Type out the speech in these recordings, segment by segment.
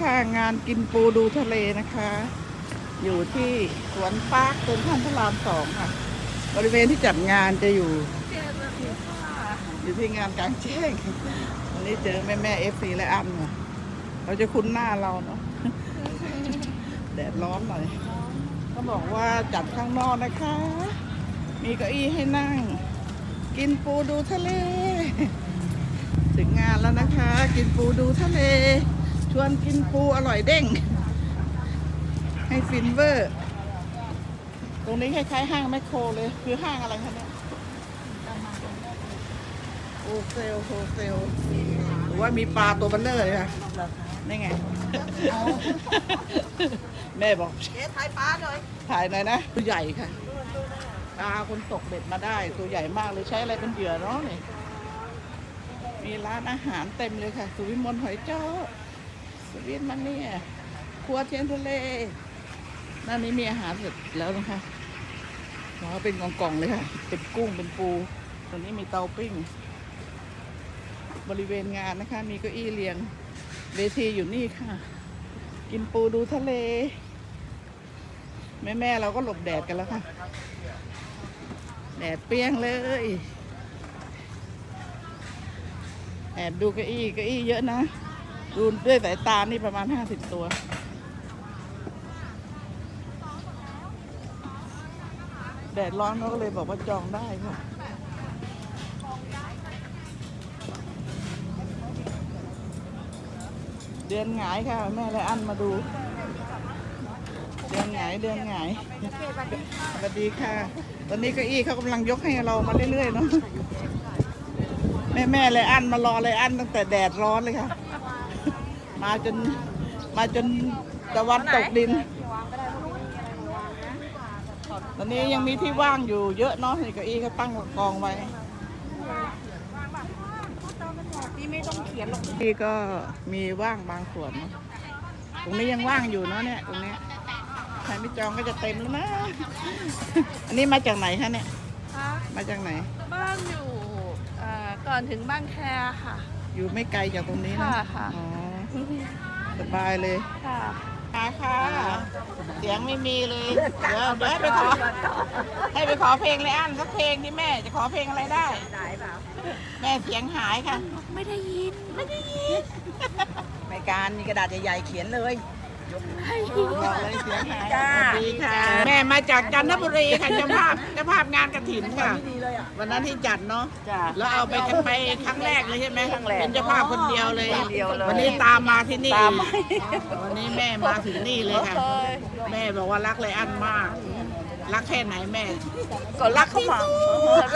ค่ะ งานกินปูดูทะเลนะคะ อยู่ที่สวนปาร์คตรงท่านพระรามสองค่ะ บริเวณที่จัดงานจะอยู่ อยู่ที่งานกลางแจ้งวันนี้เจอแม่แม่เอฟซีและอันค่ะเราจะคุ้นหน้าเราเนาะแดดร้อนหน่อยก็บอกว่าจัดข้างนอกนะคะ มีเก้าอี้ให้นั่ง กินปูดูทะเล ถึงงานแล้วนะคะ กินปูดูทะเล ชวนกินปูอร่อยเด้ง ให้ฟินเวอร์ ตรงนี้คล้ายๆห้างแมคโครเลย คือห้างอะไรคะเนี่ยโฮเซลโฮเซลหรือว่ามีปลาตัวเบันเลอร์เลยค่ะนี่ไง แม่บอกเอ๊ะถ่ายปลาหน่อย ถ่ายหน่อยนะ ตัวใหญ่ค่ะปลาคนตกเบ็ดมาได้ ตัวใหญ่มากเลยใช้อะไรเป็นเหยื่อเนาะนี่มีร้านอาหารเต็มเลยค่ะ สุวิมลหอยเจ้า สวินมันเนี่ยครัวเทียนทะเลนั่นนี้มีอาหารเสร็จแล้วนะคะอ๋อเป็นกล่องๆเลยค่ะ เป็นกุ้งเป็นปูตรงนี้มีเตาปิ้ง บริเวณงานนะคะ มีเก้าอี้เรียงเวทีอยู่นี่ค่ะ กินปูดูทะเล แม่แม่ๆเราก็หลบแดดกันแล้วค่ะ แดดเปรี้ยงเลยแอบดูเก้าอี้เก้าอี้เยอะนะ ดูด้วยสายตานี่ประมาณห้าสิบตัว แดดร้อนเขาก็เลยบอกว่าจองได้ค่ะเดือนหงายค่ะ แม่และอันมาดู เดือนหงายเดือนหงายสวัสดีค่ะ ตอนนี้เก้าอี้เขากำลังยกให้เรามาเรื่อยๆเนาะแม่แม่เลยอันมารอเลยอันตั้งแต่แดดร้อนเลยค่ะ มาจนมาจนตะวันตกดิน ตอนนี้ยังมีที่ว่างอยู่เยอะเนาะนี่เก้าอี้เขาตั้งกองไว้พี่ไม่ต้องเขียนหรอกที่ก็มีว่างบางส่วนเนอะตรงนี้ยังว่างอยู่เนาะเนี่ยตรงเนี้ยใครไม่จองก็จะเต็มแล้วนะ อันนี้มาจากไหนคะเนี่ยคะมาจากไหน บ้านอยู่เอ่อก่อนถึงบ้านแคค่ะ อยู่ไม่ไกลจากตรงนี้นะค่ะค่ะอ๋อ สบายเลยค่ะค่ะค่ะเสียงไม่มีเลย เดี๋ยวเดี๋ยวให้ไปขอ ให้ไปขอเพลงเลยอันสักเพลงที่แม่จะขอเพลงอะไรได้ ได้เปล่า แม่เสียงหายค่ะ ไม่ได้ยิน ไม่ได้ยินในการมีกระดาษใหญ่ๆเขียนเลย บอกเลยเสียงหายจ้าสวัสดีค่ะแม่มาจากจันทบุรีค่ะเจ้าภาพเจ้าภาพงานกระถินค่ะดีเลยอะวันนั้นที่จัดเนาะจ้าแล้วเอาไปกันไปครั้งแรกเลยใช่ไหมครั้งแรกเป็นเจ้าภาพคนเดียวเลยคนเดียวเลย วันนี้ตามมาที่นี่ตามมาวันนี้แม่มาถึงนี่เลยค่ะ แม่บอกว่ารักเลยอันมาก รักแค่ไหนแม่ ก็รักเขามา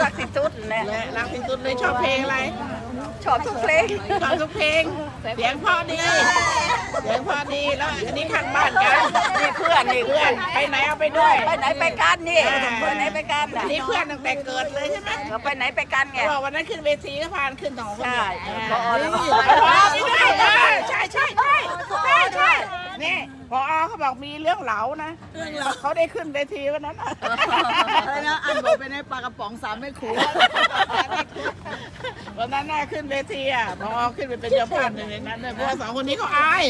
รักที่สุดแหละและรักที่สุดเลยชอบเพลงอะไร ชอบทุกเพลงชอบทุกเพลงเสียงเพอดีเสียงเพอดีแล้วอันนี้ข้างบ้านกันนี่เพื่อนนี่เพื่เพื่ออนนไปไหนเอาไปด้วยไปไหนไปกันนี่ไปไหนไปกันอันนี้เพื่อนตั้งแต่เกิดเลยใช่ไหมเราไปไหนไปกันไงบอกวันนั้นขึ้นเวทีก็พานขึ้นสองคนใช่เดียวพอแล้วก็พอไม่ได้เออใช่ใช่ใช่ใช่ใช่ นี่พอเขาบอกมีเรื่องเหลานะเรื่องเหลา เขาได้ขึ้นเวทีวันนั้นอะไรนะอันบอกไปในปลากระป๋องสามไม่ขู่วันนั้นน่าขึ้นเวทีอะพอขึ้นไปเป็นเจ้าภาพหนึ่งในนั้นเลยเพราะว่าสองคนนี้เขาอาย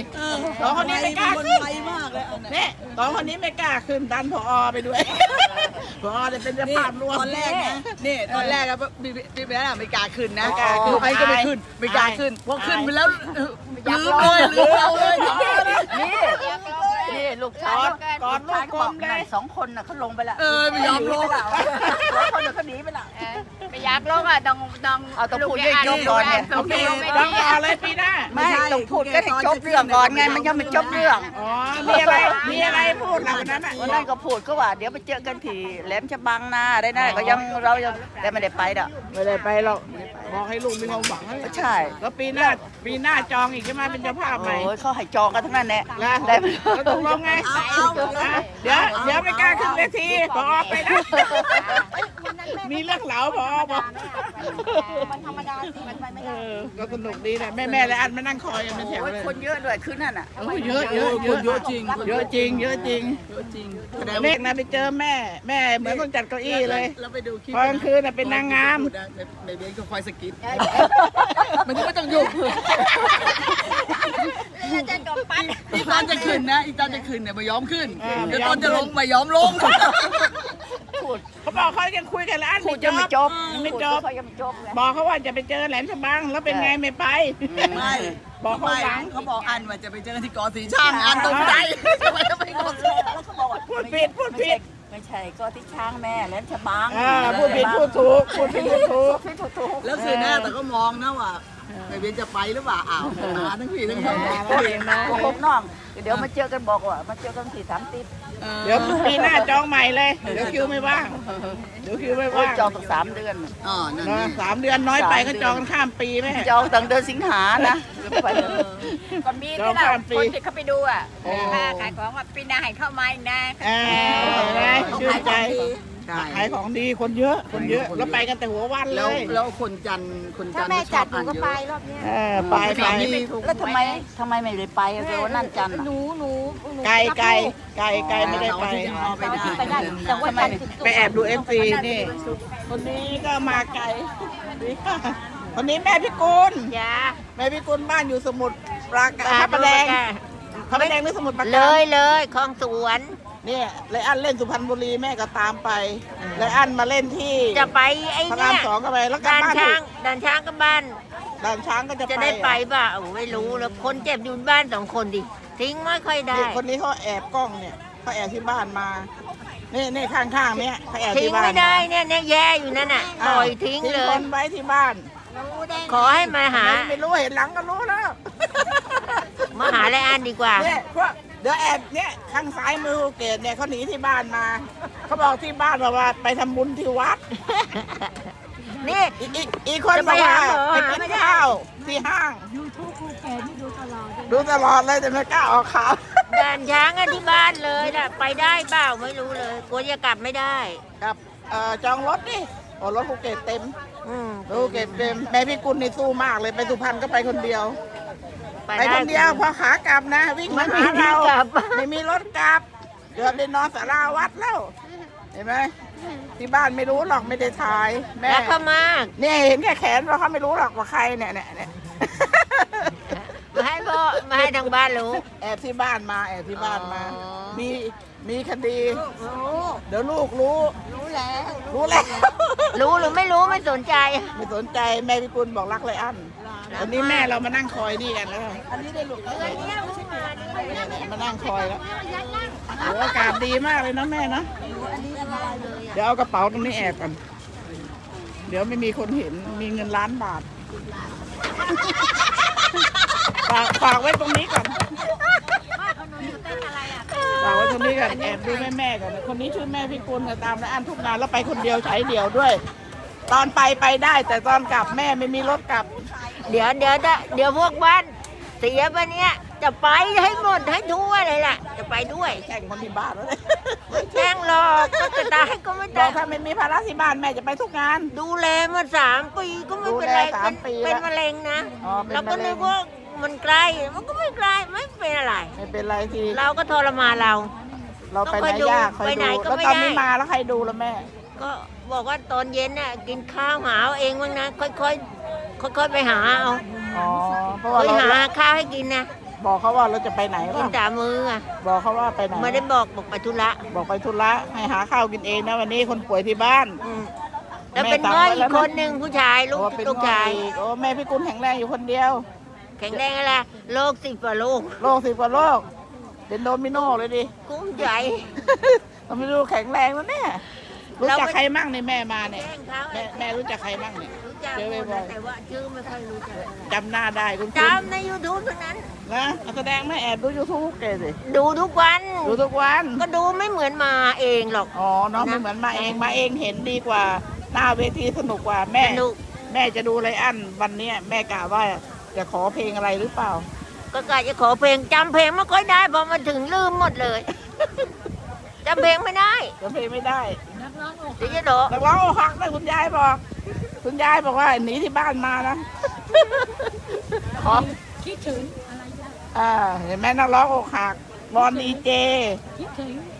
สองคนนี้ไม่กล้าขึ้นไวมากเลยอันนี่สองคนนี้ไม่กล้าขึ้นดันพอไปด้วย พอจะเป็นเจ้าภาพรวม ตอนแรกนะนี่ตอนแรกอะพี่พี่แม่ไม่กล้าขึ้นนะไม่กล้าขึ้นใครก็ไม่ขึ้นไม่กล้าขึ้นพอขึ้นไปแล้วลืมเลยลืมเราเลยนี่นี่ ลูกชายกอดลูกกลมเลยสองคนน่ะเขาลงไปแล้วเออไม่ยอมลงสองคนน่ะเขาหนีไปแล้วไม่อยากลงอะต้องต้องเอาต้องพูดให้จบก่อนเนี่ยโอเคต้องต่อเลยปีหน้าไม่ต้องพูดก็ให้จบเรื่องก่อนไงมันยังไม่จบเรื่องอ๋อมีอะไรมีอะไรพูดเราวันนั้นอะวันนั้นก็พูดก็ว่าเดี๋ยวไปเจอกันที่แหลมฉบังนาได้นะก็ยังเรายังแต่ไม่ได้ไปดอกไม่ได้ไปหรอกบอกให้ลูกมีความหวังนั่นแหละใช่แล้วปีหน้าปีหน้าจองอีกใช่ไหมเป็นเจ้าภาพใหม่โอ้ยเขาให้จองกันทั้งนั้นแหละแล้วได้แล้วตกลงไงเดี๋ยวเดี๋ยวไม่กล้าขึ้นเวทีพอไปนะมีเรื่องเหลาพอบอกมันธรรมดาสิมันไปไม่ได้ก็สนุกดีนะแม่แม่และอันมานั่งคอยยังไม่แถวเลยคนเยอะด้วยคืนนั่นอะเยอะเยอะเยอะเยอะจริง เยอะจริง เยอะจริงเยอะจริงเมฆนะไปเจอแม่ แม่เหมือนคนจัดเก้าอี้เลยพอกลางคืนน่ะเป็นนางงามในเบนก็คอยสกิดมันก็ไม่ต้องยุ่ง อีตอนจะขึ้นนะ อีตอนจะขึ้นเนี่ยไม่ยอมขึ้นเดี๋ยวตอนจะลงไม่ยอมลงเขาบอกเขายังคุยกันแล้วอันพูดจะไม่จบยังไม่จบเขายังไม่จบเลยบอกเขาว่าจะไปเจอแหลมฉบังแล้วเป็นไงไม่ไปไม่บอกเขาไม่หลังเขาบอกอันว่าจะไปเจอที่เกาะสีช่างอันตรงใจทำไมจะไปเกาะสีช่างแล้วเขาบอกว่าพูดผิดพูดผิดไม่ใช่ก็ที่ช้างแม่แล้วฉบังอ่าพูดผิดพูดถูกพูดผิดพูดถูกพี่ถูกถูกแล้วคือแน่แต่ก็มองนะว่า ไอ้เบนจะไปหรือเปล่าอ้าวมาทั้งพี่ทั้งน้องมาแล้วเองนะโกหกน้อง เดี๋ยวมาเจอกันบอกว่ามาเจอกันที่สามสิบเดี๋ยวปีหน้าจองใหม่เลย เดี๋ยวคิวไม่ว่าง เดี๋ยวคิวไม่โอ้ยว่างจองตั้งสามเดือนอ๋อนั่นเนอะไงสามเดือนน้อยไปก็จองกันข้ามปีแม่จองตั้งเดือนสิงหานะไปก็มีจองที่เราข้ามปีคนที่เขาไปดูอะโอ้ป้าขายของว่าปีหน้าให้เข้ามาอีกนะอ่าเห็นไหมชื่น ใจใช่ ขายของดีคนเยอะ คนเยอะแล้วไปกันแต่หัววันเลแล้วยแล้วคนจันทร์คนจัถ้านทร์แม่ชจัอดบหนูอ่านก็เยไปอะรอบเนี้ยเออไปไป แล้วทำไมทำไมไม่ได้ไปอะเดี๋ยวนั่นจันทร์อะหนูหนูหนูไกลไกลไกลไกลไม่ได้ไปเราที่จะพอไปได้ไปได้ แต่ว่าจันทร์ถึงศุกร์ไปแอบดูเอฟซีนี่ คนนี้ก็มาไกลคนนี้แม่พิกุลจ้าแม่พิกุลบ้านอยู่สมุทรปราการพระประแดงพระประแดงหรือสมุทรปราเลการยเลยคลองสวน เนี่ยเลยอันเล่นสุพรรณบุรีแม่ก็ตามไปเลยอันมาเล่นที่จะไปไอ้พระราเนี่มยสองก็ไปแล้วกลับด่านบ้านช้าถูงกด่านช้างกับบ้าน ด่านช้างก็จะจะได้ไปป่ะโอ้ไม่รู้แล้วคนเจ็บอยู่บ้านสองคนดิทิ้งไม่ค่อยได้นี่คนนี้เขาแอบกล้องเนี่ยเขาแอบที่บ้านมานี่นี่ข้างๆเนี่ยเขาแอบทิ้งที่บ้านไม่ได้เนี่ยเนี่ยแย่อยู่นั่นน่ะปล่อยทิ้งเลคย นไว้ที่บ้านขอให้มาหาไม่ไม่รู้เห็นหลังก็รู้แล้ว มาหาไรอันดีกว่า เนี่ยพวก เดี๋ยวแอบเนี่ยข้างซ้ายมือภูเกตเนี่ยเขาหนีที่บ้านมา เขาบอกที่บ้านบอกว่าไปทำบุญที่วัด นี่ อีกอีกอีกคนจะบไปอกว่าหาหมอไปหากินไม่ได้ข้าวที่ห้าง ยูทูบภูเก็ตนี่ดูตลอดดูตลอดเลยแต่ไม่กล้าออกข่าวด่านช้างอะที่บ้านเลยน่ะไปได้เปล่าไม่รู้เลยกลัวจะกลับไม่ได้ กับเอ่อจองรถดิโอ้รถภูเก็ตเต็มอืม ภูเก็ตเต็มแม่พี่กุลนี่สู้มากเลยไปสุพรรณก็ไปคนเดียว ไปไปคนเดียวพอขากลับนะ วิ่งมาหาเรากลับ ไม่มีรถกลับเกือบได้นอนสาราวัดแล้ว เห็นไหมที่บ้านไม่รู้หรอกไม่ได้ถ่ายแม่แล้วเข้ามาเนี่ยเห็นแค่แขนเราเขาไม่รู้หรอกว่าใครเนี่ยเนี่ยเนี่ยมาให้พ่อมาให้ทางบ้านรู้ แอบที่บ้านมาแอบที่บ้านมา อ๋อ มีมีคดี เดี๋ยวลูกรู้ รู้แล้ว รู้แล้ว รู้หรือไม่รู้ไม่สนใจ ไม่สนใจแม่พิกุลบอกรักเลยอัน วันนี้แม่เรามานั่งคอยนี่กันแล้วอันนี้ได้ลูกมานั่งคอยแล้วโอ้อากาศดีมากเลยนะแม่เนาะเดี๋ยวเอากระเป๋าตรงนี้แอบกัน เดี๋ยวไม่มีคนเห็นมีเงินล้านบาทฝากฝากไว้ตรงนี้ก่อนฝากไว้ตรงนี้ก่อนแอบดูแม่แม่ๆก่อนคนนี้ชื่อแม่พิกุลนะตามแล้วอันทุกงานแล้วไปคนเดียวใช้เดี่ยวด้วย ตอนไปไปได้แต่ตอนกลับแม่ไม่มีรถกลับ เดี๋ยวเดี๋ยวจะเดี๋ยวพวกบ้านเสียปะเนี้ยจะไปให้หมดให้ทั่วเลยล่ะ จะไปด้วยแข่งคนที่บ้านแล้วเนี่ยแจ้งหรอกก็จะตายก็ไม่บอตากยถ้าไม่มีภาระที่บ้านแม่จะไปทุกงาน ดูแลมาสามปีก็ไม่เป็นไรดูแลสามปีเป็นแล้วมะเร็งนะอ๋อเป็นเราก็มะเร็นึงกว่ามันใกล้มันก็ไม่ใกล้ไม่เป็นอะไรไม่เป็นไรทีเราก็ทรมานเรา เราไปต้องไหคนอยดูยากคอยไปไหนดูก็แล้วไม่ตอนนี้ได้มาแล้วใครดูแล้วแม่ ก็บอกว่าตอนเย็นน่ะกินข้าวหาเอาเองบ้างนะค่อยๆ ค่อยๆไปหาเอาอ๋อเพราะเคว่ายเราหาข้าวให้กินนะบอกเขาว่าเราจะไปไหนกินป่ะตามมืออะบอกเขาว่าไปไหนไม่ได้บอกบอกไปธุระบอกไปธุระให้หาข้าวกินเองนะวันนี้คนป่วยที่บ้าน อืมแล้วแม่เป็นสั่งง้อยไว้อีแล้วกนะ คนหนึ่งผู้ชายลูกโอ้เป็นลูกชายง่อยอีกโอ้แม่พี่กุลแข็งแรงอยู่คนเดียวแข็งแรงอะไรโรคสิบกว่าโรคโรคสิบกว่าโรคเป็นโดมิโนเลยดิ กุ้มใจเราไม่รู้แข็งแรงแล้วเนี่ยรู้เราจักไม่ใครมั่งในยแม่มาเนี่ยแจ้งเขาแม่แม่รู้จักใครมั่งเนี่ยรู้ จักเจอหมดบ่อยนะแต่ว่าชื่อไม่ค่อยรู้จักๆจำหน้าได้คุณจำในยูทูบเท่านั้น นะแสดงไม่แอบดูยูทูบเกสิดูทุกวัน ดูทุกวันก็ดูไม่เหมือนมาเองหรอก อ๋อน้องไม่เหมือนมาเองมาเองเห็นดีกว่า หน้าเวทีสนุกกว่าแม่ สนุก แม่จะดูไรอันวันเนี้ยแม่กะว่าจะขอเพลงอะไรหรือเปล่า ก็กะจะขอเพลงจำเพลงไม่ค่อยได้พอมาถึงลืมหมดเลยจำเพลงไม่ได้จะเพลงไม่ได้เดี๋ยวจะโดดนักร้องอกหักนะคุณยายบอก คุณยายบอกว่าหนีที่บ้านมานะขอคิดถึงอ่าเห็นไหมนักร้องอกหักวอนดีเจ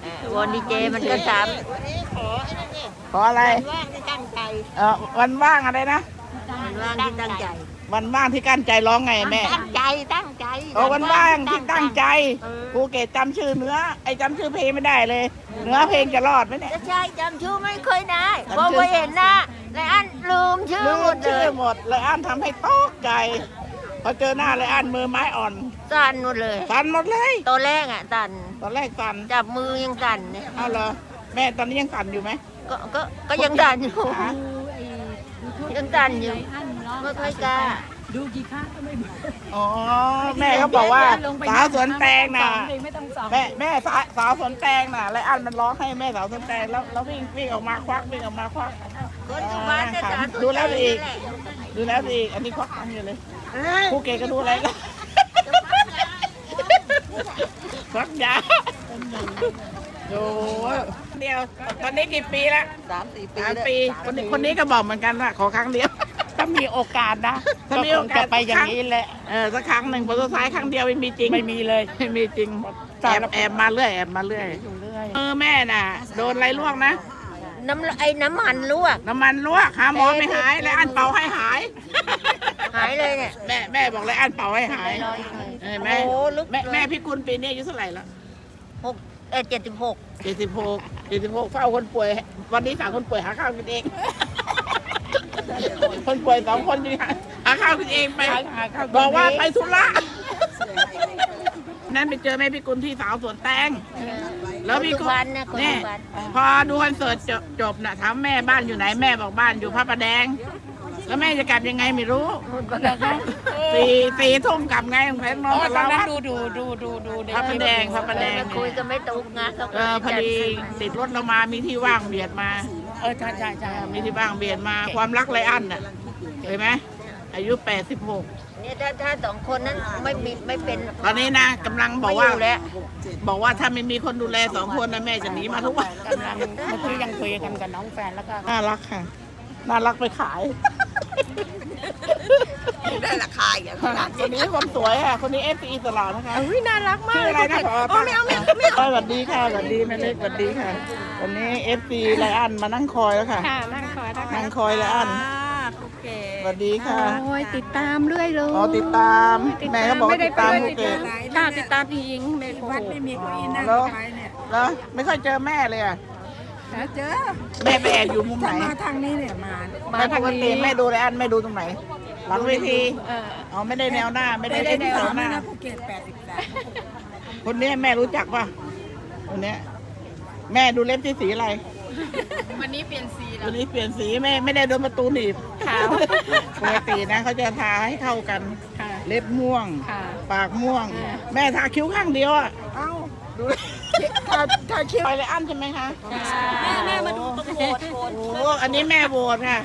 เออวันดีเจมันก็ถามขออะไรว่างที่ตั้งใจเออวันว่างอะไรนะมันว่างที่ตั้งใจ วันว่างที่กั้นใจร้องไงแม่ ตั้งใจตั้งใจโอ้วันว่างที่ตั้งใจภูเก็ตจำชื่อเนื้อ ไอ้จำชื่อเพลงไม่ได้เลย เนื้อเพลงจะรอดไหมเนี่ย จะใช่จำชื่อไม่เคยได้จำพอชื่อไปเห็นหนะไลอันลืมชื่อลืหมมดเลชื่อยหมดเลยอันทำให้ตกใจ พอเจอหน้าเลยอันมือไม้อ่อนสั่นหมดเลยสั่นหมดเลย ตอนแรกอะสั่นตอนแรกสั่นจับมือยังสั่นเนี่ยเอาเหรอแม่ตอนนี้ยังสั่นอยู่ไหม ก็ก็ก็ยังสั่นอยู่ฮะยังสั่นอยู่ ไม่ค่อยกล้าอ๋อ แม่เขาบอกว่า สาวสวนแตงน่ะ ไม่ต้องสองแม่แม่สาวสาวสวนแตงน่ะแล้วอันมันร้องให้แม่สาวสวนแตงแล้วแล้ววิ่งวิ่งออกมาควักวิ่งออกมาควักคนสุพรรณจะสาธุดูแล้วอีกใจนี่หะดูแล้วสิอันนี้ควักตังค์อยู่เลยภูเก็ตก็ดูอะไรกันควักยาโอ้เดียวตอนนี้กี่ปีแล้วสามสี่ปีสามปี คนนี้คนนี้ก็บอกเหมือนกันว่าขอครั้งเดียวถ้ามีโอกาสนะถ้ามีโอกาส จะไปอย่างนี้แหละ เออสักครั้งหนึ่งผลสุดท้ายครั้งเดียวไม่มีจริงไม่มีเลยไม่มีจริงแอบแอบมาเรื่อยแอบมาเรื่อยอยู่เรื่อยเออแม่น่ะ โดนอะไรลวกนะ น้ำไอ้น้ำมันลวก น้ำมันลวกหาหมอไม่หายแล้วอันเป่าให้หาย หายเลยเนี่ย แม่แม่บอกเลยอันเป่าให้หายเออแม่โอ้ลึกแม่เลยแม่พี่กุลปีนี้อายุเท่าไหร่ละหกเออเจ็ดสิบหกเจ็ดสิบหกเจ็ดสิบหกเฝ้าคนป่วย วันนี้สามคนป่วยหาข้าวกินเอง คนป่วยสองคนอยู่หาหาข้าวกินเองไป บอกว่าไปธุระ นั่นไปเจอแม่พี่กุลที่สาวสวนแตง แล้วพี่สุกุพลรรณนะคนเนี่สุยพรรณพอดูคอนเสิร์ตจบจบน่ะถามแม่บ้านอยู่ไหนแม่บอกบ้านอยู่พระประแดง แล้วแม่จะกลับยังไงไม่รู้สี่สี่ทุ่มกลับไงของแพงนอนกับตอเรานนั้นดูดูดูดูดูในพระประแดงพระประแดงมาคุยกันไม่ตรงนะเขาเออพอดีติดรถเรามามีที่ว่างเบียดมาเออใช่ใช่ใช่มีที่ว่างเบียดมาความรักไรอันน่ะเห็นไหมอายุ 86 เนี่ยถ้าถ้าสองคนนั้นไม่มีไม่เป็นตอนนี้นะกำลังบไม่อกอว่ายู่แล้วบอกว่าถ้าไม่มีคนดูแลสองคนนะแม่จะหนีมาทุกวันกำลังเมื่อกี้ยังคุยกันกับน้องแฟนแล้วก็น่ารักค่ะ น่ารักไปขาย ได้ราคาอย่างคนนี้คนสวยอะ คนนี้เอฟซีตลอดนะคะ อุ้ยน่ารักมากชื่ออะไรนะขอป้าไม่เอาไม่เอาไม่เอาสวัสดีค่ะสวัสดีแม่เล็กสวัสดีค่ะ วันนี้เอฟซีไลอันมานั่งคอยแล้วค่ะ ค่ะนั่งคอยนะคะนั่งคอยไลอันโอเคสวัสดีค่ะ โอ้ยติดตามเรื่อยเลยอ๋อติดตาม แม่เขาบอกว่าติดตามภูเก็ตค่ะติดตามจริงๆไม่โกหกแล้วแล้วไม่ค่อยเจอแม่เลยอะเจอแม่ไปแอบอยู่มุมไหนมาทางนี้เนี่ยมาแม่ปกติแม่ดูไลอันแม่ดูตรงไหนหลังเวทีเอออ๋อไม่ได้แนวหน้าไม่ได้เล่นแนวหน้าภูเก็ตแปดสิบสามคนนี้แม่รู้จักป่ะคนเนี้ย แม่ดูเล็บที่สีอะไร วันนี้เปลี่ยนสีแล้วัวนนี้เปลี่ยนสีแม่ไม่ได้โดนประตูหนีบค่ะปกตินะเขาจะทาให้เข้ากัน ค่ะ เล็บม่วง ค่ะ ปากม่วงอ่าแม่ทาคิ้วข้างเดียวอะเอ้าดูทาทาคิ้วไปเลยอันใช่ไหมคะแม่แม่มาดูตรงโบสถ์โอ้โหอันนี้แม่โหวตค่ะ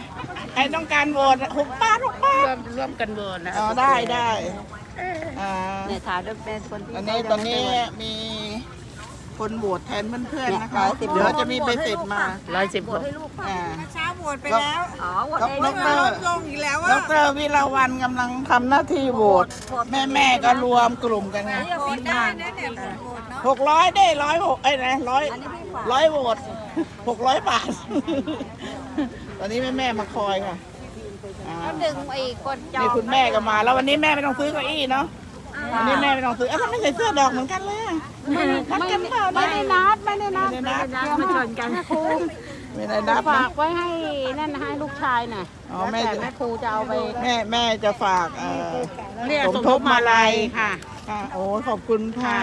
ใครต้องการโหวตหกป้าทหกป้าร่วมร่วมกันเบิร์นนะอ๋อได้ได้อ่า เนี่ยถ่ายด้วยเป็นคนที่อันนี้ตอนนี้มี คนโหวตแทนเพื่อนๆนะคะเดี๋ยวจะมีใบเสร็จมาร้อยสิบหกอ่า เช้าโหวตไปแล้วอ๋อวันดนี้รลงอีกแล้วดอะรวิลาวันกำลังทำหน้าที่โหวตแม่แม่ๆก็รวมกลุ่มกันไงโหวตได้นะเนี่ยโหวตเนาะหกร้อยได้ร้อยหกเอ้ยนะร้อยร้อยโหวตหกร้อยบาท ตอนนี้แม่แม่ๆมาคอยค่ะอ่าดึงไอ้คนจอนี่งคุณแม่ก็มา แล้ววันนี้แม่ไม่ต้องซื้อเก้าอี้เนาะ วันนี้แม่ไม่ต้องซื้อเอ้าทำไมใส่เสื้อดอกเหมือนกันเลยอะนัดกันเปล่าไม่ได้นัดไม่ได้นัดไม่ได้นัดมาชนกันครูไม่ได้นัดนะ ฝากไว้ให้นั่นนะให้ลูกชายน่ะอ๋อแม่แต่แม่ครูจะเอาไปแม่แม่จะฝากเอ่อเรียกสมทบมาลัยค่ะ ค่ะ โอ้ขอบคุณค่ะ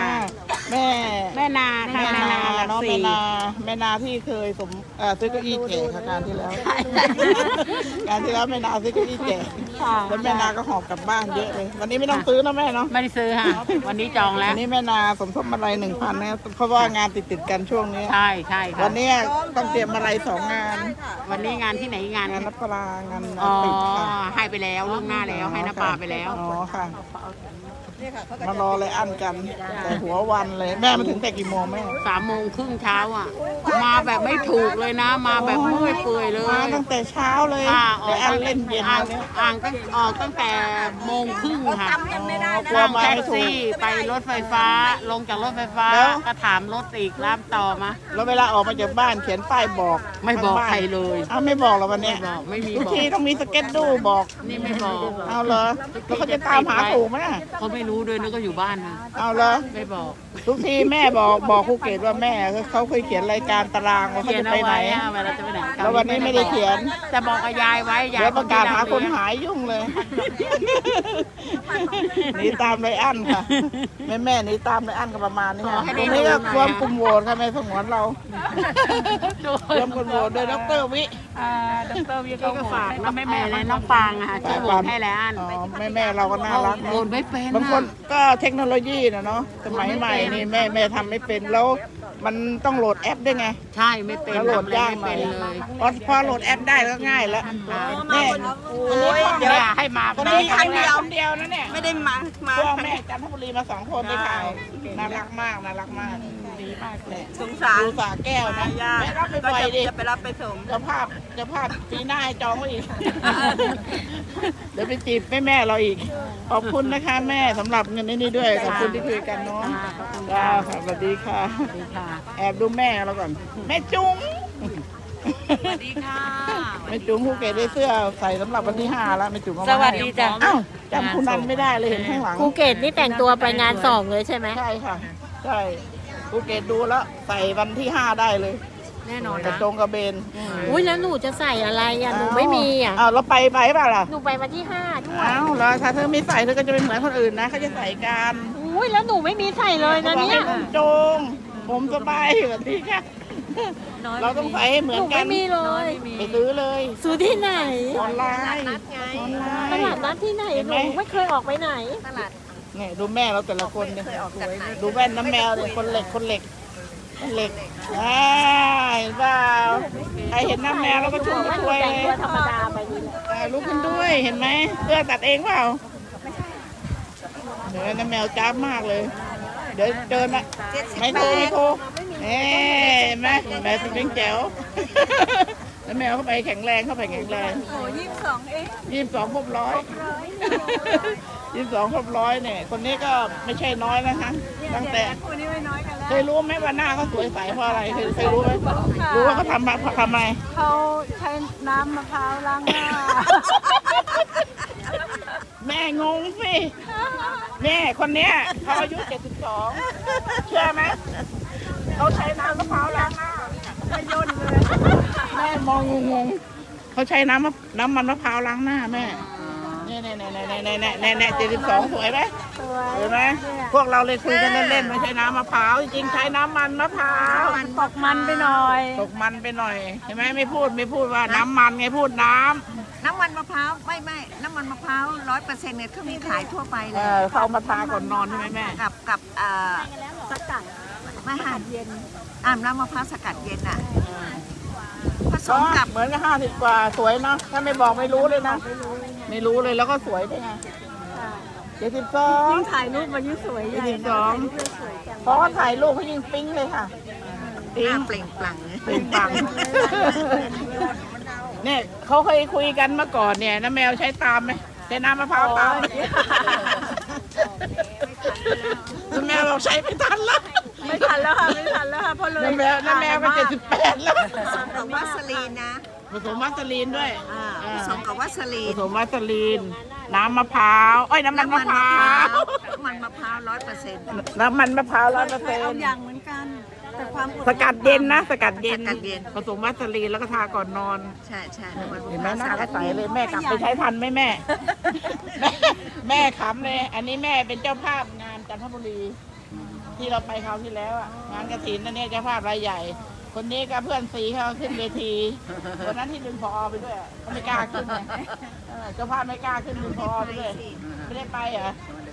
แม่แม่นาค่ะแม่นาหลักเนาะสี่แม่นาแม่นาที่เคยสมเอ่อซื้อเก้าอี้แก่ค่ะการที่แล้วการที่แล้วแม่นาซื้อเก้าอี้แก่ค่ะแล้วแม่นาก็หอบกลับบ้านเยอะเลย วันนี้ไม่ต้องซื้อนะแม่เนาะไม่ได้ซื้อค่ะ วันนี้จองแล้วัวนนี้แม่นาสมทบมาลัยหนึ่งพันนะเพราะว่างานติดติดๆกันช่วงนี้ ใช่ใช่ค่ะวันนี้ต้องเตรียมมาลัยสองงาน วันนี้งานที่ไหนงานงานรับปรางานอ๋อปิดค่ะให้ไปแล้วล่วงหน้าแล้วให้น้าปลาไปแล้วอ๋อค่ะ มารอเลยอันกัน แต่หัววันเลย แม่มาถึงแต่กี่โมงแม่ สามโมงครึ่งเช้าอะ มาแบบไม่ถูกเลยนะ มาแบบเมื่อยเปื่อยเลมาย ตั้งแต่เช้าเลยอ่าออแต่กอันตั้งเล่นเย็นอ่าแล้วงเนี่ย อ่างตั้งออกตั้งแต่โมงครึ่งค่ะกลัวนั่งมาแท็กไม่ถูกซี่ไปรถไฟฟ้า ลงจากรถไฟฟ้า แล้ว ก็ถามรถอีกรามต่อมา แล้วเวลาออกมาจากบ้านเขียนป้ายบอกไม่บอกทางานใครเลยอ้าวไม่บอกเหรอวันเนี้ยไม่บอกไม่มีทุกบอก ทีต้องมีสเก็ตดูบอก นี่ไม่บอก เอาเหรอแล้วเขาจะตามหาถูกไหมน่ะ เขาไม่รู้ด้วยนะก็อยู่บ้านนะเอาเหรอไม่บอก ทุกทีแม่บอกบอกครูเกดว่าแม่เขาเคยเขียนรายการตารางว่าเขาเขียนจะเอาไปไหน ไว้อะเวลาจะไปไหนแล้ววันนี้ไม่ได้เขียนแต่บอกกับยายไว้ยายเดี๋ยวประกาศหาคนหาหายยุ่งเลยหนีตามไรอันค่ะ แม่แม่ๆหนีตามไรอันก็ประมาณนี้ค่ะตรงนี้ก็รวมกลุ่มโหวตค่ะแม่สงวนเรารวมกลุ่มโหวตโดยดรวิดรวิก็ฝากน้องแม่แม่และน้องปางอะค่ะช่วยโหวตให้แล้วอัน อ๋อแม่แม่ๆเราก็น่ารักโหวนะตไม่เป็นบางคนอะก็เทคโนโลยีนะเนาะสมัยใหม่นี่แม่แม่ทำไม่เป็นแล้ว มันต้องโหลดแอปด้วยไง ใช่ไม่เป็นแล้วโหลดทำอะไรยากไม่หน่เป็อยนเลยพอพอโหลดแอปได้ก็ง่ายแล้วค่ะแม่อันนี้พ่อเดี๋ยวแม่ให้มาคนนี้ครั้งเดียว คนเดียวนะเนี่ยไม่ได้มา มาพ่อแม่จันทบุรีมาสองคนได้ข่าวน่ารักมากน่ารักมากดีมากเลยสงสารดูสาแก้วนะญาไม่รับไปก็บ่อยจะดิจะไปรับไปส่ง เจะภาพเจะภาพปีหน้าให้จองไว้อีก เดี๋ยวไปจีบแม่แม่ๆเราอีก ขอบคุณนะคะแม่สำหรับเงินนี้ด้วยขอบคุณที่คุยกันเนาะจ้าค่ะสวัสดีค่ะ ดีค่ะแอบดูแม่เราก่อน แม่จุ๋มสวัสดีค่ะ แม่จุ๋มภูเก็ตได้เสื้อใส่สำหรับวันที่ห้าแล้วแม่จุ๋มเอามาสวัสดีจ้ะอ้าวจำคุณนันไม่ได้เลยเห็นข้างหลัง ภูเก็ตนี่แต่งตัวไปงานสองเลยใช่ไหมใช่ค่ะ ใช่ภูเก็ตดูแล้วใส่วันที่ห้าได้เลยแน่นอนกระนะจงกระเบนอุ้ยแล้วหนูจะใส่อะไรอะหนูไม่มีอะอ้าวเราไปไปเปล่าล่ะหนูไปวันที่ห้าด้วยอ้าวแล้วถ้าเธอไม่ใส่เธอก็จะเป็นเหมือนคนอื่นนะเขาจะใส่กันอุ้ยแล้วหนูไม่มีใส่เลยนะเนี่ย ขาบอกให้นุ่งโจง ผมสบายแบบนี้ค่ะเราต้องใส่ให้เหมืหอนนูกัไม่นมีเลย ไปซื้อเลยซื้อที่ไหน ออนไลน์ออนไลตน์ลาดนัดที่ไหนเห็นหไหมนูไม่เคยออกไปไหนเนี่ยดูแม่เราแต่ละคนเนี่ยดูแว่นน้ำแมวเนี่ยคนเหล็กคนเหล็กคนเหล็กอ่าเห็นเปล่าใครเห็นน้ำแมวเราก็ชุ่มไม่หนูช่วยแต่งเลยตัวธรรมดาไปนี่แหละอ่าลุกขึ้นด้วยเห็นไหมเสื้อตัดเองเปล่าเดี๋ยวน้ำแมวจ้าบมากเลย เดี๋ยวเจอนะไม่โทรไม่โทรเอ๊ะเห็นไหมแม่สปริงแจ๋วน้ำแมวเข้าไปแข็งแรงเข้าไปแข็งแรงโอ้ยี่สิบสองเองยี่สิบสองครบร้อยยี่สิบสองครบร้อยเนี่ย คนนี้ก็ไม่ใช่น้อยนะคะตั้งแต่คู่นี้ไม่น้อยกันแล้วเคยรู้ไหมว่าหน้าเขาสวยใสเพราะอะไรเคยเคยรู้ไหมรู้ว่าเขาทำมาทำอะไรเขาใช้น้ำมะพร้าวล้างหน้า แม่งงสิแม่คนเนี้ยเขาอายุ 72 เชื่อไหมเขาใช้น้ำมะพร้าวล้างหน้าไม่ย่นเลยแม่มองงงๆเขาใช้น้ำน้ำมันมะพร้าวล้างหน้าแม่เนี่ยเนี่ยเนี่ยเนี่ยเน่เน่เน่เจ็ดสิบสองสวยไหมสวยไหมพวกเราเลยคุยกันเล่นๆไม่ใช้น้ำมะพร้าวจริงใช้น้ำมันมะพร้าวตกมันไปหน่อย ตกมันไปหน่อยเห็นไหมไม่พูดไม่พูดว่าน้ำมันไงพูดน้ำ น้ำมันมะพร้าวไม่ไม่น้ำมันมะพร้าวร้อยเปอร์เซ็นต์เนี่ยเขามีขายทั่วไปเลเอยอเขาเอามาทาก่อนนอนใช่ไหมแม่ กับกับเอ่อสกัดไม่หาเย็นอ่าน้ำมะพร้าวสกัดเย็นอะผสก็มกับ เหมือนกับห้าสิบกว่าสวยเนาะถ้าไม่บอกไม่รู้เลยนะ ไม่รู้เลยแล้วก็สวยด้วยไงเจ็ดสิบสองยิ่งถ่ายรูปมันยิ่งสวยใหเจ็ดญ่สิบสองพอเขาถ่ายรูปเขายิงปิ๊งเลยค่ะ หน้าเปล่งปลั่งปิ๊งปัง เนี่ยเขาเคยคุยกันเมื่อก่อนเนี่ยน้าแมวใช้ตามไหมใช้น้ำมะพร้าวตามไหมน้าแมวบอกใช้ไม่ทันแล้วไม่ทันแล้วค่ะไม่ทันแล้วค่ะเพราะเลยน้าแมวน้าแมวก็เจ็ดสิบแปดแล้วผสมกับวัสลีนนะผสมวัสลีนด้วยอ่าผสมกับวัสลีผนสมวัสลีน น้ำมะพร้าวเอ้ยน้ำมันมะพร้าวน้ำมันมะพร้าวร้อยเปอร์เซ็นต์น้ำมันมะพร้าวร้อยเปอร์เคเซ็ยนเอาต์อย่างเหมือนกัน แต่ความอดสกัดเย็นนะ สกัดเย็น สกัดเย็น ผสมวัสลีนแล้วก็ทาก่อนนอน ใช่ใช่น้ำมันเห็นมะไหมพร้าวหน้าสก็กัดใสเย็นเลยแม่กลับไปใช้ทันไหมแม่ แม่แม่ขำเลย อันนี้แม่เป็นเจ้าภาพงานจันทบุรี ที่เราไปคราวที่แล้วอะงานกระถินนั่นเนี่ยเจ้าภาพรายใหญ่ คนนี้ก็เพื่อนซีเขาขึ้นเวทีวันนั้นที่ดึงพอไปด้วยอะเขาไม่กล้าขึ้นไงเออเจ้าภาพไม่กล้าขึ้นดึงพอไปด้วยไม่ได้ไปเหรอ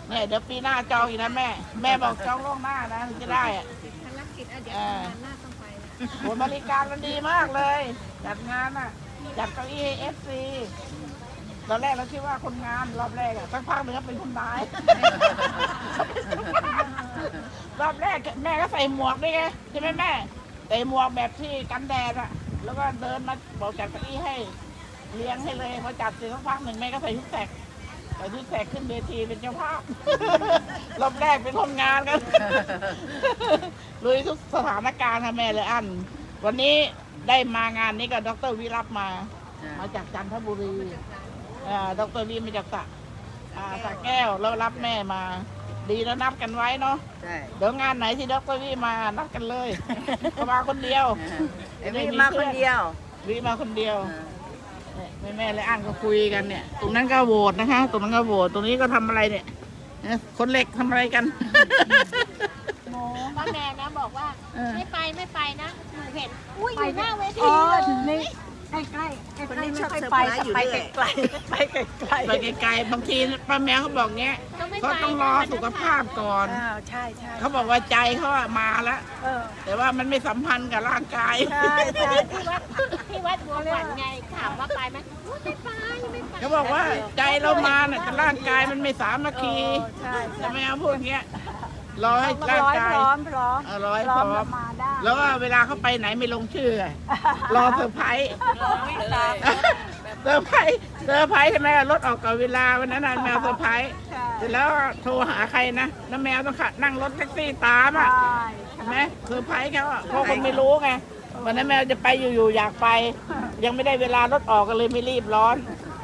เนี่ยเดี๋ยวปีหน้าจองอีกนะแม่ แม่บอกจองล่วงหน้านะถึงจะได้อะ เออโหบริการมันดีมากเลย จัดงานอะ จัดเก้าอี้เอฟซีตอนแรกเราคิดว่าคนงานรอบแรกอะสักพักหนึ่งก็เป็นคนร้าย รอบแรกแม่ก็ใส่หมวกด้วยไงใช่ไหมแม่ใส่หมวกแบบที่กันแดดอะ แล้วก็เดินมาบอกจัดเก้าอี้ให้ เลี้ยงให้เลยพอจัดเสร็จสักพักหนึ่งแม่ก็ใส่ชุดแสก ใส่ชุดแสกขึ้นเวทีเป็นเจ้าภาพ รอบแรกเป็นคนงานกัน ลุยทุกสถานการณ์ค่ะแม่เลยอัน วันนี้ได้มางานนี้กับดรวิรัตมา มาจากจันทบุรีอ่าดรวิมาจากสระอ่าสระแก้วแล้วรับแม่มา ดีแล้วนัดกันไว้เนาะใช่เดี๋ยวงานไหนที่ดรวิมานัดกันเลยเขามาคนเดียว เอ็มมี่มาคนเดียว วิมาคนเดียวเนี่ย แม่แม่เลยอ่านก็คุยกันเนี่ย ตรงนั้นก็โหวตนะคะ ตรงนั้นก็โหวตตรงนี้ก็ทำอะไรเนี่ยเอ๊ะคนเหล็กทำอะไรกันป้าแมนนะบอกว่า เออ ไม่ไปไม่ไปนะหนูเห็นอุ้ยอยู่หน้าเวอ๋ทีอเลยนี่ ใกล้ใกล้ใกล้คนใกล้นี้ไม่ชอบค่อยเซอร์ไปไพรส์แต่อยู่ไปเรื่อยไกลๆไปไกลไปไกลๆบางทีป้าแมวเขาบอกเงี้ยก็ไม่เขาไปต้องรอสุขภาพก่อน อ้าวใช่ใช่เขาบอกว่าใจเขาอะมาแล้ว เออแต่ว่ามันไม่สัมพันธ์กับร่างกาย ใช่ใช่ที่วัดที่วัดบัวขวัญไงถามว่าไปไหมอุ๊ยไม่ไปไม่ไปเขาบอกว่าใจเรามาน่ะแต่ร่างกายมันไม่สามัคคีใช่จะไม่เอาพูดอย่างเงี้ย รอให้มันร่างร้อยกายพร้อมพร้อมเออรอให้พร้อพมร้อมมาได้แล้วก็เวลาเขาไปไหนไม่ลงชื่ออะรอเซอร์ไพรส์เซอร์ไพรส์เซอร์ไพรส์ใช่ไหมรถออกก่อนเวลาวันนั้นน่ะแมวเซอร์ไพรส์ใช่เสร็จแล้วโทรหาใครนะแล้วแมวต้องขับนั่งรถแท็กซี่ตามอะใช่เห็นไหมเซอร์ไพรส์เขาอะเพราะคนไม่รู้ไงวันนั้นแมวจะไปอยู่ๆอยากไป ยังไม่ได้เวลารถออกก็เลยไม่รีบร้อน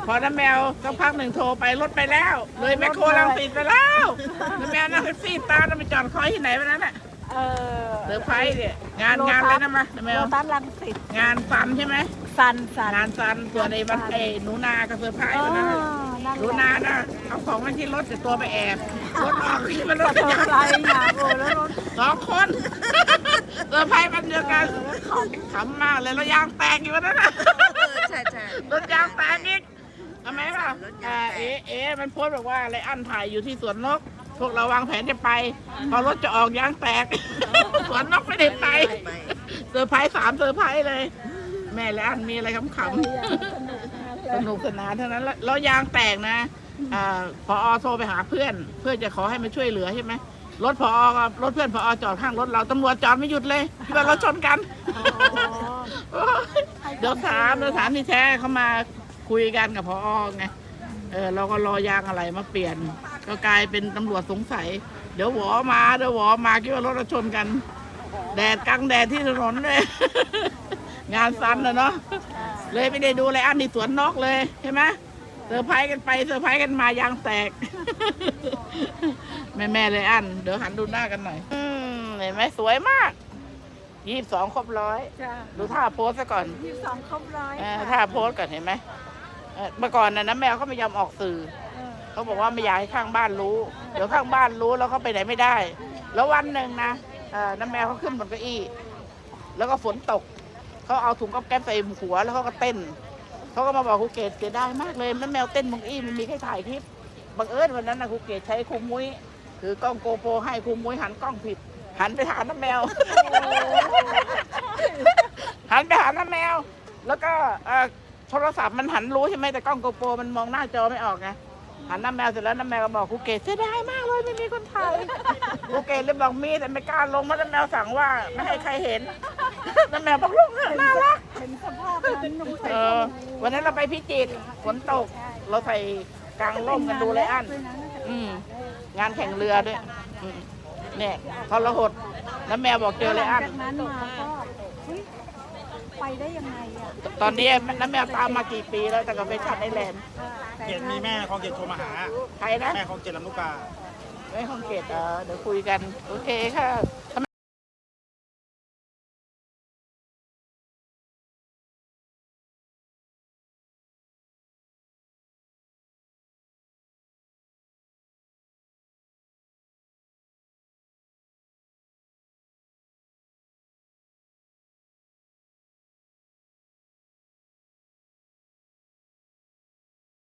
พอน้าแมวสักพักหนึ่งโทรไปรถไปแล้ว เลยแมคโครลังสิตไปแล้วน้าแมวนั่งแท็กซี่ตามแล้วไปจอดคอยที่ไหนวันนั้นอะเออเซอร์ไพรส์เนี่ยงานงานอะไรนะมาน้าแมโลวตัสลังสิตงานฟันใช่ไหมสันสันงานฟันส่วนไอ้วันไอ้หนูนาก็เซอร์ไพรส์วันนั้นน่ะนั่นหนูแหนาละนะเอาของมาที่รถแต่ตัวไปแอบรถออกที่มันรถเซอจักร์รไพรยานส์นะโอ้แล้วรถสองคนเซอร์ไพรส์มันเดียวกันขำมากเลยแล้วยางแตกอยู่วันนั้นน่ะใช่ใช่รถยางแตกอีก ทำไมป่ะอ่าเอ๊ะเอ๊ะมันโพสต์บอกว่าอะไรอันถ่ายอยู่ที่สวนนก พวกเราวางแผนจะไป พอรถจะออกยางแตก สวนนกไม่ได้ไปเซอร์ไพรส์สามเซอร์ไพรส์เลย แม่และอันมีอะไรขำๆสนุกสนานเท่านั้นแล้วแล้วยางแตกนะอ่าพอโทรไปหาเพื่อน เพื่อจะขอให้มาช่วยเหลือใช่ไหมรถพอกับรถเพื่อนพอจอดข้างรถเราตำรวจจอดไม่หยุดเลยคิดว่าเราชนกันโอ๊ยเดี๋ยวถามเดี๋ยวถามที่แท้เขามา คุยกันกับพอไงเออเราก็รอยางอะไรมาเปลี่ยน ก็กลายเป็นตำรวจสงสัย เดี๋ยวหวอมาเดี๋ยวหวอมาคิดว่ารถเราชนกัน แดดกลางแดดที่ถนนเลย งานซันนะเนาะเลยไม่ได้ดูอะไรอันที่สวนนกเลยใช่ไหมเซอร์ไพรส์กันไปเซอร์ไพรส์กันมายางแตก แม่แม่ๆเลยอันเดี๋ยวหันดูหน้ากันหน่อยอืมเห็นไหมสวยมากยี่สิบสองครบร้อยจ้าดูท่าโพสซะก่อนยี่สิบสองครบร้อยเออค่ะท่าโพสก่อนเห็นไหม เออเมื่อก่อนน่ะน้าแมวเขาไม่ยอมออกสื่อ เออเขาบอกว่าไม่อยากให้ข้างบ้านรู้ เดี๋ยวข้างบ้านรู้แล้วเขาไปไหนไม่ได้ แล้ววันหนึ่งนะเอ่อน้าแมวเขาขึ้นบนเก้าอี้ แล้วก็ฝนตก เขาเอาถุงก๊อบแก๊บใส่หัวแล้วเขาก็เต้น เขาก็มาบอกครูเกดเสียดายมากเลยน้าแมวเต้นบนเก้าอี้มันมีแค่ถ่ายคลิป บังเอิญวันนั้นนะครูเกดใช้ครูมุ้ยถือกล้องโกโปรให้ครูมุ้ยหันกล้องผิด หันไปหาน้าแมว หันไปหาน้าแมว แล้วก็เอ่อ โทรศัพท์มันหันรู้ใช่ไหมแต่กล้องโกโปรมันมองหน้าจอไม่ออกไงหันหน้าแมวเสร็จแล้วน้าแมวก็บอกครูเกดเสียดายมากเลยไม่มีคนถ่ายครูเกดเลยบอกมีแต่ไม่กล้าลงเพราะน้าแมวสั่งว่าไม่ให้ใครเห็นน้าแมวบอกลงเถอะน่ารักเห็นสภาพนั้นหนุ่มใส่เออวันนั้นเราไปพิจิตรฝนตกเราใส่กลางร่มกันดูเลยอันอืมงานแข่งเรือด้วยเนี่ยทรหดน้าแมวบอกเจอเลยอันจากนั้นมาก็ ไปได้ยังไงอะตอนนี้น้าแมวตามมากี่ปีแล้วแต่กับเฟชั่นไอแลนด์แต่เกดมีแม่ของเกดโทรมาหา ใครนะ แม่ของเกดลำลูกกา ไม่คงเกตเออเดี๋ยวคุยกัน โอเคค่ะ